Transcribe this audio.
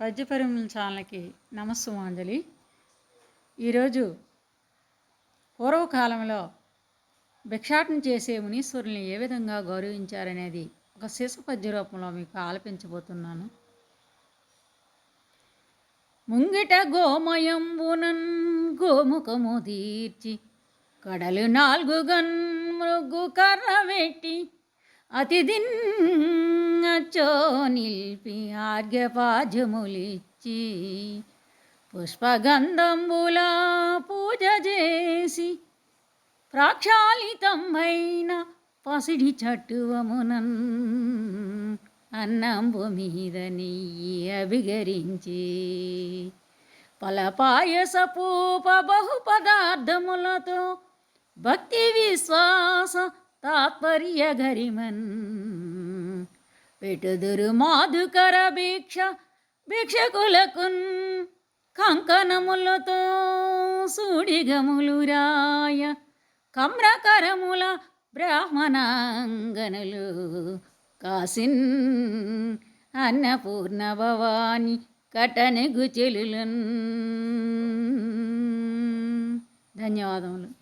పద్యపరిమళ ఛానల్కి నమస్సుమాంజలి. ఈరోజు పూర్వకాలంలో భిక్షాటన చేసే మునీశ్వరుల్ని ఏ విధంగా గౌరవించారనేది ఒక శిశు పద్య రూపంలో మీకు ఆలపించబోతున్నాను. ముంగిట గోమయంబునన్ గోముఖము తీర్చి కడలు నాలుగు గన్ మృగ్గు కర్ర పెట్టి అతిథిన్ అచ్చో నిల్పి ఆర్ఘ్యపాజములిచ్చి పుష్పగంధంబుల పూజ చేసి ప్రాక్షాళితమైన పసిడి చట్టువమునన్ అన్నంబు మీద నెయ్యి అభిగరించి పలపాయసపూప బహు పదార్థములతో భక్తి విశ్వాస తాత్పర్య గరిమన్ పెటుదురు మాధుకర భిక్ష భిక్షకులకున్ కంకణములతో సూడిగములు రాయ కమ్రకరముల బ్రాహ్మణాంగనులు కాసిన్ అన్నపూర్ణ భవాని కటనెగు చెలులన్. ధన్యవాదములు.